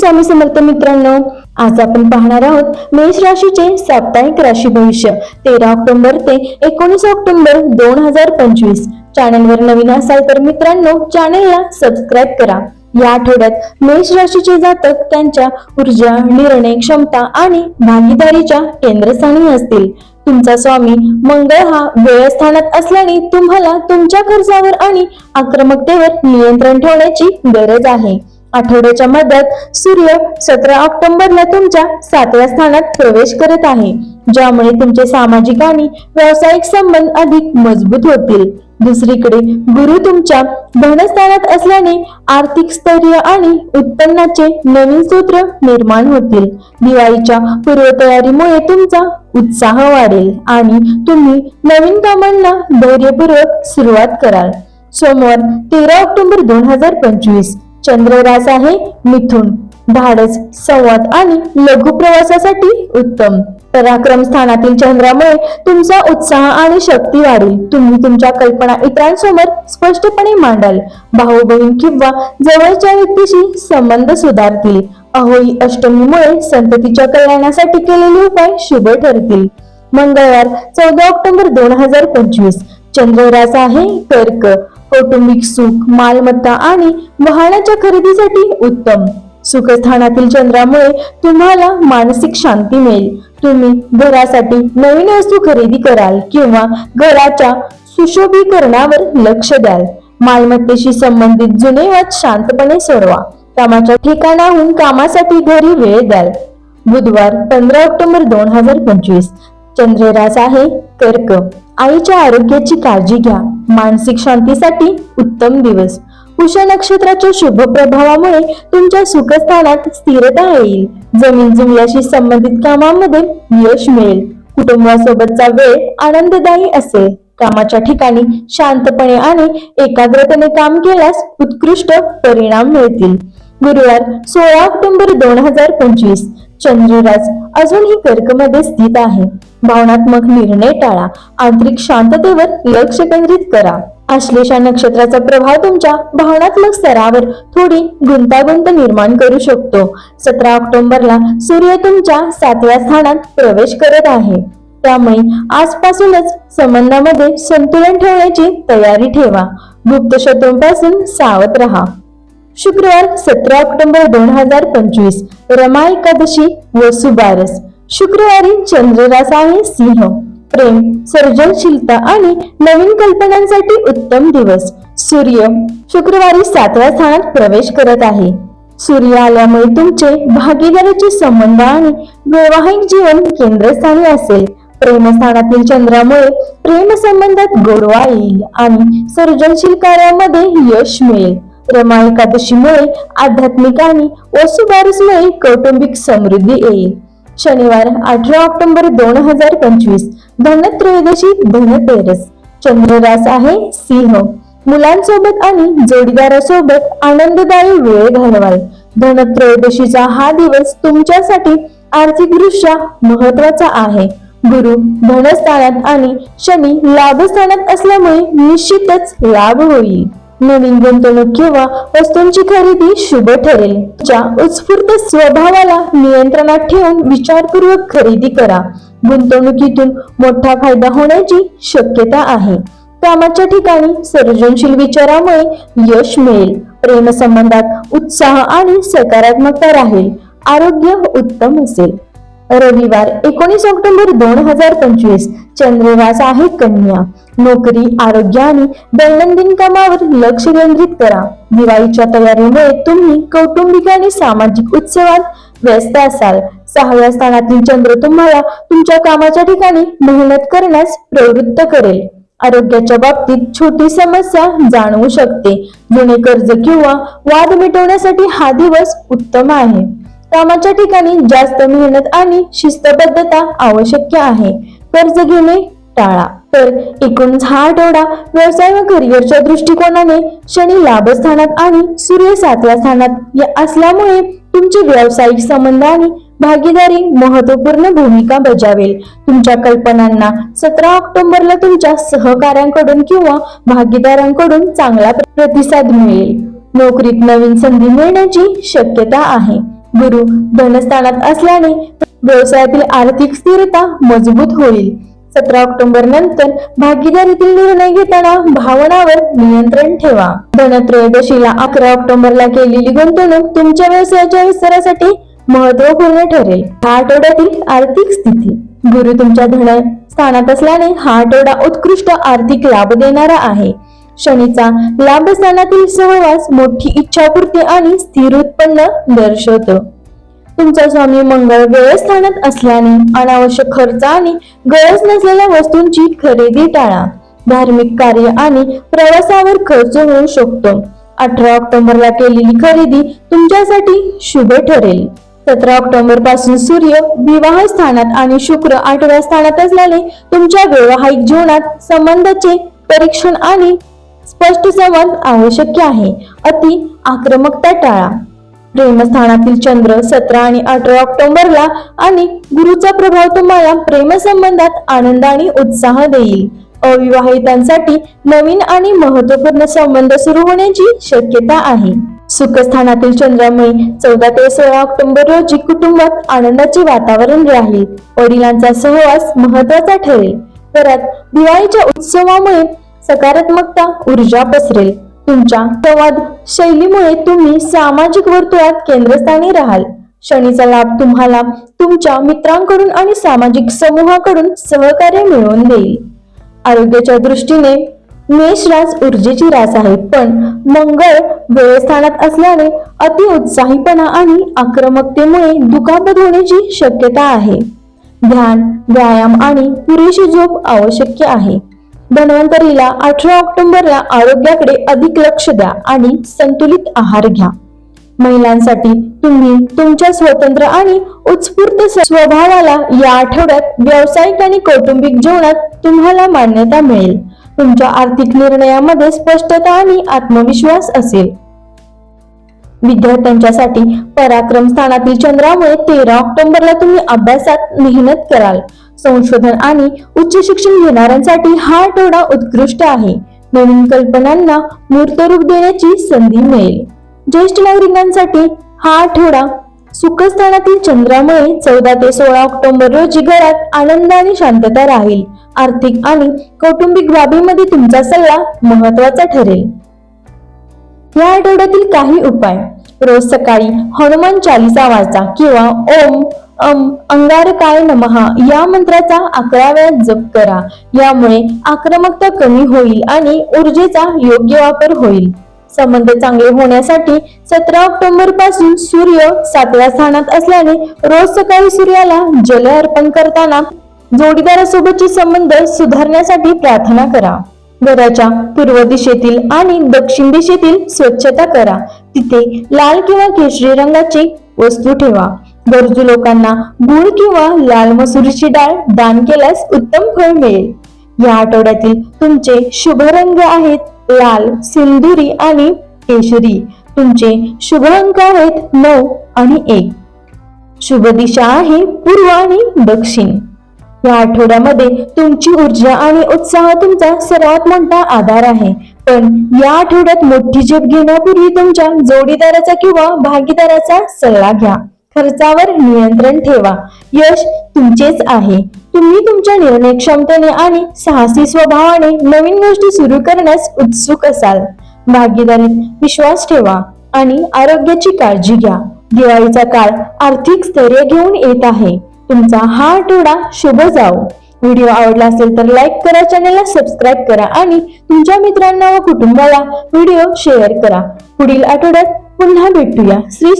स्वामी समर्थ मित्रांनो आज आपण पाहणार आहोत मेष राशीचे साप्ताहिक राशी भविष्य तेरा ऑक्टोबर ते एकोणीस ऑक्टोबर दोन हजार पंचवीस. चॅनलवर नवीन असाल तर मित्रांनो चॅनलला सबस्क्राईब करा. या आठवड्यात मेष राशीचे जातक त्यांच्या ऊर्जा निर्णय क्षमता आणि भागीदारीच्या केंद्रस्थानी असतील. तुमचा स्वामी मंगळ हा व्ययस्थानात असल्याने तुम्हाला तुमच्या खर्चावर आणि आक्रमकतेवर नियंत्रण ठेवण्याची गरज आहे. आठवड्याच्या मध्यात सूर्य सतरा ऑक्टोबरला तुमच्या सातव्या स्थानात प्रवेश करत आहे ज्यामुळे तुमचे सामाजिक आणि व्यावसायिक संबंध अधिक मजबूत होतील. दुसरीकडे गुरु तुमच्या धनस्थानात असल्याने आर्थिक स्थैर्य आणि उत्पन्नाचे नवीन सूत्र निर्माण होतील. दिवाळीच्या पूर्वतयारीमुळे तुमचा उत्साह वाढेल आणि तुम्ही नवीन कामांना धैर्यपूर्वक सुरुवात कराल. सोमवार तेरा ऑक्टोबर दोन हजार पंचवीस. चंद्ररास आहे मिथुन. धाडस संवाद आणि लघु प्रवासासाठी उत्तम. पराक्रम स्थानातील चंद्रामुळे तुमचा उत्साह आणि शक्ती वाढेल. तुम्ही तुमच्या कल्पना इतरांसमोर स्पष्टपणे मांडाल. भाऊ बहीण किंवा जवळच्या व्यक्तीशी संबंध सुधारतील. अहोई अष्टमीमुळे संततीच्या कल्याणासाठी केलेले उपाय शुभ ठरतील. मंगळवार चौदा ऑक्टोबर दोन हजार पंचवीस. चंद्ररास आहे कर्क कौटुंबिक सुख मालमत्ता आणि वाहनाच्या खरेदीसाठी उत्तम. सुखस्थानातील चंद्रामुळे तुम्हाला मानसिक शांती मिळेल. तुम्ही घरासाठी नवीन वस्तू खरेदी कराल किंवा घराच्या सुशोभीकरणावर लक्ष द्याल. मालमत्तेशी संबंधित जुने वाद शांतपणे सोडवा. कामाच्या ठिकाणाहून कामासाठी घरी वेळ द्याल. बुधवार पंधरा ऑक्टोबर दोन हजार पंचवीस. चंद्ररास आहे कर्क आईच्या आरोग्याची काळजी घ्या. मानसिक शांतीसाठी उत्तम दिवस. कुशा नक्षत्राच्या शुभ प्रभावामुळे तुमच्या सुखस्थानात स्थिरता येईल. जमीन जुमल्याशी संबंधित कामामध्ये यश मिळेल. कुटुंबासोबतचा वेळ आनंददायी असेल. कामाच्या ठिकाणी शांतपणे आणि एकाग्रतेने काम केल्यास उत्कृष्ट परिणाम मिळतील. गुरुवार सोळा ऑक्टोबर दोन हजार पंचवीस. चंद्रराज अजूनही कर्कमध्ये स्थित आहे. भावनात्मक निर्णय टाळा. आंतरिक शांततेवर लक्ष केंद्रित करा. आश्लेषा नक्षत्राचा प्रभाव तुमच्या भावनात्मक स्तरावर थोडी गुंतागुंत निर्माण करू शकतो. सतरा ऑक्टोबरला सूर्य तुमच्या सातव्या स्थानात प्रवेश करत आहे. त्यामुळे आजपासूनच संबंधामध्ये संतुलन ठेवण्याची तयारी ठेवा. गुप्त शत्रूंपासून सावध राहा. शुक्रवार सतरा ऑक्टोबर दोन हजार पंचवीस. रमा एकादशी व सुबारस. शुक्रवारी चंद्ररास आहे सिंह प्रेम सर्जनशीलता आणि नवीन कल्पनांसाठी उत्तम दिवस. सूर्य शुक्रवारी सातव्या स्थानात प्रवेश करत आहे. सूर्य आल्यामुळे तुमचे भागीदारीचे संबंध आणि वैवाहिक जीवन केंद्रस्थानी असेल. प्रेमस्थानातील चंद्रामुळे प्रेमसंबंधात गोडवा येईल आणि सर्जनशील कार्यामध्ये यश मिळेल. रमा एकादशीमुळे आध्यात्मिक आणि वसुबारसमुळे कौटुंबिक समृद्धी येईल. शनिवार अठरा ऑक्टोबर दोन हजार पंचवीस. धनत्रयोदशी धनतेरस. चंद्ररास आहे सिंह. मुलांसोबत आणि जोडीदारासोबत आनंददायी वेळ घालवाल. धनत्रयोदशीचा हा दिवस तुमच्यासाठी आर्थिकदृष्ट्या महत्त्वाचा आहे. गुरु धनस्थानात आणि शनी लाभस्थानात असल्यामुळे निश्चितच लाभ होईल. नवीन गुंतवणूक किंवा वस्तूंची खरेदी शुभ ठरेल. ज्या उत्स्फूर्त स्वभावाला नियंत्रणात ठेवून विचारपूर्वक खरेदी करा. गुंतवणुकीतून मोठा फायदा होण्याची शक्यता आहे. कामाच्या ठिकाणी सर्जनशील विचारामुळे यश मिळेल. प्रेमसंबंधात उत्साह आणि सकारात्मकता राहील. आरोग्य उत्तम असेल. रविवार एकोणीस ऑक्टोबर दोन हजार पंचवीस चंद्रवास आहे कन्या. नोकरी आरोग्य आणि दैनंदिन कामावर लक्ष केंद्रित करा. दिवाळीच्या तयारीमुळे तुम्ही कौटुंबिक आणि सामाजिक उत्सवात व्यस्त असाल. सहाव्या स्थानातील चंद्र तुम्हाला तुमच्या कामाच्या ठिकाणी मेहनत करण्यास प्रवृत्त करेल. आरोग्याच्या बाबतीत छोटी समस्या जाणवू शकते. जुने कर्ज किंवा वाद मिटवण्यासाठी हा दिवस उत्तम आहे. कामाच्या ठिकाणी जास्त मेहनत आणि शिस्तबद्धता आवश्यक आहे. कर्ज घेणे टाळा. तर एकूणच हा आठवडा व्यवसाय व करिअरच्या दृष्टिकोनाने शनी लाभस्थानात आणि सूर्य सातव्या स्थानात असल्यामुळे तुमचे व्यावसायिक संबंध आणि भागीदारी महत्त्वपूर्ण भूमिका बजावेल. तुमच्या कल्पनांना सतरा ऑक्टोबरला तुमच्या सहकाऱ्यांकडून किंवा भागीदारांकडून चांगला प्रतिसाद मिळेल. नोकरीत नवीन संधी मिळण्याची शक्यता आहे. गुरु धनस्थानात असल्याने व्यवसायातील आर्थिक स्थिरता मजबूत होईल. सतरा ऑक्टोबर नंतर भागीदारीतील निर्णय घेताना भावनावर नियंत्रण ठेवा. धनत्रयोदशीला अकरा ऑक्टोबरला केलेली गुंतवणूक तुमच्या व्यवसायाच्या विस्तारासाठी महत्त्वपूर्ण ठरेल. हा आठवड्यातील आर्थिक स्थिती. गुरु तुमच्या धन स्थानात असल्याने हा आठवडा उत्कृष्ट आर्थिक लाभ देणारा आहे. शनीचा लाभस्थानातील सहवास मोठी इच्छापूर्ती आणि स्थिर उत्पन्न दर्शवतो. तुमचा स्वामी मंगळ व्यवस्थानात असल्याने अनावश्यक खर्च आणि गरज नसलेल्या वस्तूंची खरेदी टाळा. धार्मिक कार्य आणि प्रवासावर खर्च होऊ शकतो. अठरा ऑक्टोबरला केलेली खरेदी तुमच्यासाठी शुभ ठरेल. सतरा ऑक्टोबरपासून सूर्य विवाह स्थानात आणि शुक्र आठव्या स्थानात असल्याने तुमच्या वैवाहिक जीवनात संबंधाचे परीक्षण आणि स्पष्ट संवाद आवश्यक आहे. अति आक्रमकता टाळा. प्रेमस्थानातील चंद्र सतरा आणि अठरा ऑक्टोबरला आणि गुरुचा प्रभाव तुम्हाला प्रेमसंबंधात आनंद आणि उत्साह देईल. अविवाहितांसाठी नवीन आणि महत्त्वपूर्ण संबंध सुरू होण्याची शक्यता आहे. सुखस्थानातील चंद्रामुळे चौदा ते सोळा ऑक्टोबर रोजी कुटुंबात आनंदाचे वातावरण राहील. वडिलांचा सहवास महत्त्वाचा ठरेल. परत दिवाळीच्या उत्सवामुळे सकारात्मकता ऊर्जा पसरेल. तुमच्या संवाद शैलीमुळे तुम्ही सामाजिक वर्तुळात केंद्रस्थानी राहाल. शनीचा लाभ तुम्हाला तुमच्या मित्रांकडून आणि सामाजिक समूहाकडून सहकार्य मिळवून देईल. आरोग्याच्या दृष्टीने मेष रास ऊर्जेची रास आहे पण मंगळ व्यवस्थानात असल्याने अति उत्साहीपणा आणि आक्रमकतेमुळे दुखापत होण्याची शक्यता आहे. ध्यान व्यायाम आणि पुरेशी झोप आवश्यक आहे. धन्वंतरीला अठरा ऑक्टोबरला आरोग्याकडे अधिक लक्ष द्या आणि संतुलित आहार घ्या. महिलांसाठी तुम्ही तुमच्या स्वतंत्र आणि उत्स्फूर्त स्वभावाला या आठवड्यात व्यावसायिक आणि कौटुंबिक जीवनात तुम्हाला मान्यता मिळेल. तुमच्या आर्थिक निर्णयामध्ये स्पष्टता आणि आत्मविश्वास असेल. विद्यार्थ्यांच्यासाठी पराक्रम स्थानातील चंद्रामुळे तेरा ऑक्टोबरला तुम्ही अभ्यासात मेहनत कराल. संशोधन आणि उच्च शिक्षण घेणाऱ्यांसाठी हा आठवडा उत्कृष्ट आहे. नवीन कल्पनांना मूर्तरूप देण्याची संधी मिळेल. ज्येष्ठ नागरिकांसाठी हा आठवडा सुखस्थानातील चंद्रामुळे चौदा ते सोळा ऑक्टोबर रोजी घरात आनंद आणि शांतता राहील. आर्थिक आणि कौटुंबिक बाबीमध्ये तुमचा सल्ला महत्त्वाचा ठरेल. या आठवड्यातील काही उपाय. रोज सकाळी हनुमान चालिसा वाचा किंवा ओम अंगारकाय नमहा या मंत्राचा अकरा वेळा जप करा. यामुळे आक्रमकता कमी होईल आणि ऊर्जेचा योग्य वापर होईल. संबंध चांगले होण्यासाठी सतरा ऑक्टोबरपासून सूर्य सातव्या स्थानात असल्याने रोज सकाळी सूर्याला जल अर्पण करताना जोडीदारासोबतचे संबंध सुधारण्यासाठी प्रार्थना करा. घराच्या पूर्व दिशेतील आणि दक्षिण दिशेतील स्वच्छता करा. तिथे लाल किंवा केशरी रंगाची वस्तू ठेवा. गरजू लोकांना गुळ किंवा लाल मसुरीची डाळ दान केल्यास उत्तम फळ मिळेल. या आठवड्यातील तुमचे शुभ रंग आहेत लाल सिंदुरी आणि केशरी. तुमचे शुभ अंक आहेत नऊ आणि एक. शुभ दिशा आहे पूर्व आणि दक्षिण. या आठवड्यामध्ये तुमची ऊर्जा आणि उत्साह तुमचा सर्वात मोठा आधार आहे. पण या आठवड्यात मोठी झेप घेण्यापूर्वी तुमच्या जोडीदाराचा किंवा भागीदाराचा सल्ला घ्या. खर्चावर नियंत्रण ठेवा. यश तुमचेच आहे. तुम्ही तुमच्या निर्णय क्षमतेने आणि साहसी स्वभावाने नवीन गोष्टी सुरू करण्यास उत्सुक असाल. भागीदारीत विश्वास ठेवा आणि आरोग्याची काळजी घ्या. दिवाळीचा काळ आर्थिक स्थैर्य घेऊन येत आहे. तुमचा हा आठवडा शुभ जाओ व्हिडिओ आवडला असेल तर लाईक करा चॅनलला सबस्क्राईब करा आणि तुमच्या मित्रांना व कुटुंबाला व्हिडिओ शेअर करा. पुढील आठवड्यात पुन्हा भेटूया. श्री